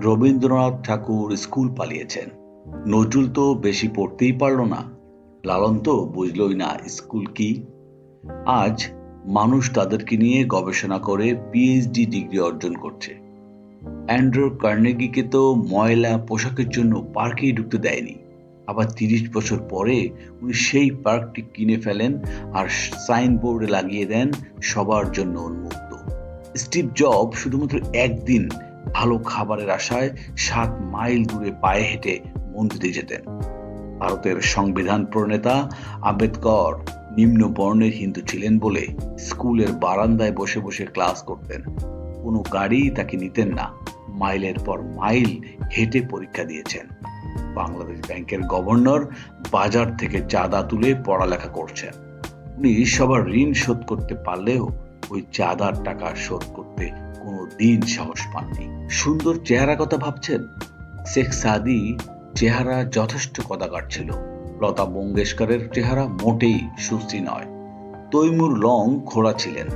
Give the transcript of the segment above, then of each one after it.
রবীন্দ্রনাথ ঠাকুর school পালিয়েছেন। নজরুল তো বেশি পড়তেই পারল না। লালন তো বুঝলই না স্কুল কি। আজ মানুষ তাদেরকে নিয়ে গবেষণা করে পিএইচডি ডিগ্রি অর্জন করছে। অ্যান্ড্রো কার্নেগিকে তো ময়লা পোশাকের জন্য পার্কেই ঢুকতে দেয়নি। আবার তিরিশ বছর পরে উনি সেই পার্কটি কিনে ফেলেন আর সাইনবোর্ডে লাগিয়ে দেন সবার জন্য উন্মুক্ত। স্টিভ জব শুধুমাত্র একদিন ভালো খাবারের আশায় সাত মাইল দূরে পায়ে হেঁটে মন্দিরে যেতেন। ভারতের সংবিধান প্রণেতা আম্বেদকর নিম্ন বর্ণের হিন্দু ছিলেন বলে স্কুলের বারান্দায় বসে বসে ক্লাস করতেন। কোনো গাড়ি তাকে নিতেন না, মাইলের পর মাইল হেঁটে পরীক্ষা দিয়েছেন। বাংলাদেশ ব্যাংকের গভর্নর বাজার থেকে চাঁদা তুলে পড়ালেখা করছেন। উনি সবার ঋণ শোধ করতে পারলেও ওই চাঁদার টাকা শোধ করতে কোনো দিন সাহস পাননি। সুন্দর চেহারা কথা ভাবছেন? শেখ সাদি চেহারা যথেষ্ট কদাকার ছিল। লতা মঙ্গেশকরের চেহারা মোটেই সুস্থি নয়। তৈমুর লং খোড়া ছিলেন,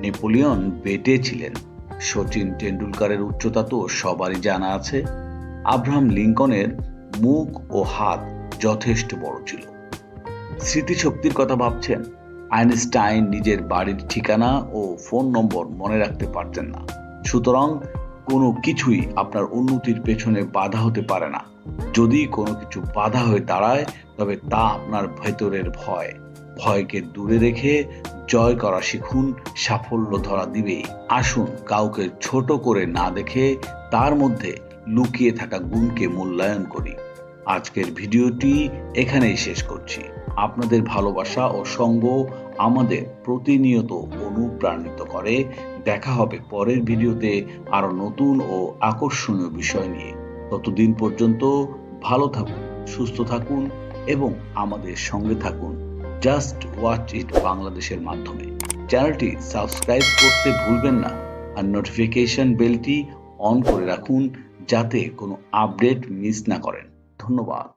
নেপোলিয়ন বেটে ছিলেন। শচীন টেন্ডুলকারের উচ্চতা তো সবারই জানা আছে। আব্রাহাম লিঙ্কনের মুখ ও হাত যথেষ্ট বড় ছিল। স্মৃতিশক্তির কথা ভাবছেন? আইনস্টাইন নিজের বাড়ির ঠিকানা ও ফোন নম্বর মনে রাখতে পারতেন না। সুতরাং কোনো কিছুই আপনার উন্নতির পেছনে বাধা হতে পারে না। যদি কোনো কিছু বাধা হয়ে দাঁড়ায়, তবে তা আপনার ভেতরের ভয়। ভয়কে দূরে রেখে জয় করা শিখুন, সাফল্য ধরা দিবে আসুন, কাউকে ছোট করে না দেখে তার মধ্যে লুকিয়ে থাকা গুণকে মূল্যায়ন করি। আজকের ভিডিওটি এখানেই শেষ করছি। আপনাদের ভালোবাসা ও সঙ্গ আমাদের প্রতিনিয়ত অনুপ্রাণিত করে। দেখা হবে পরের ভিডিওতে আরও নতুন ও আকর্ষণীয় বিষয় নিয়ে। ততদিন পর্যন্ত ভালো থাকুন, সুস্থ থাকুন এবং আমাদের সঙ্গে থাকুন। জাস্ট ওয়াচ ইট বাংলাদেশের মাধ্যমে। চ্যানেলটি সাবস্ক্রাইব করতে ভুলবেন না আর নোটিফিকেশন বেলটি অন করে রাখুন যাতে কোনো আপডেট মিস না করেন। ধন্যবাদ।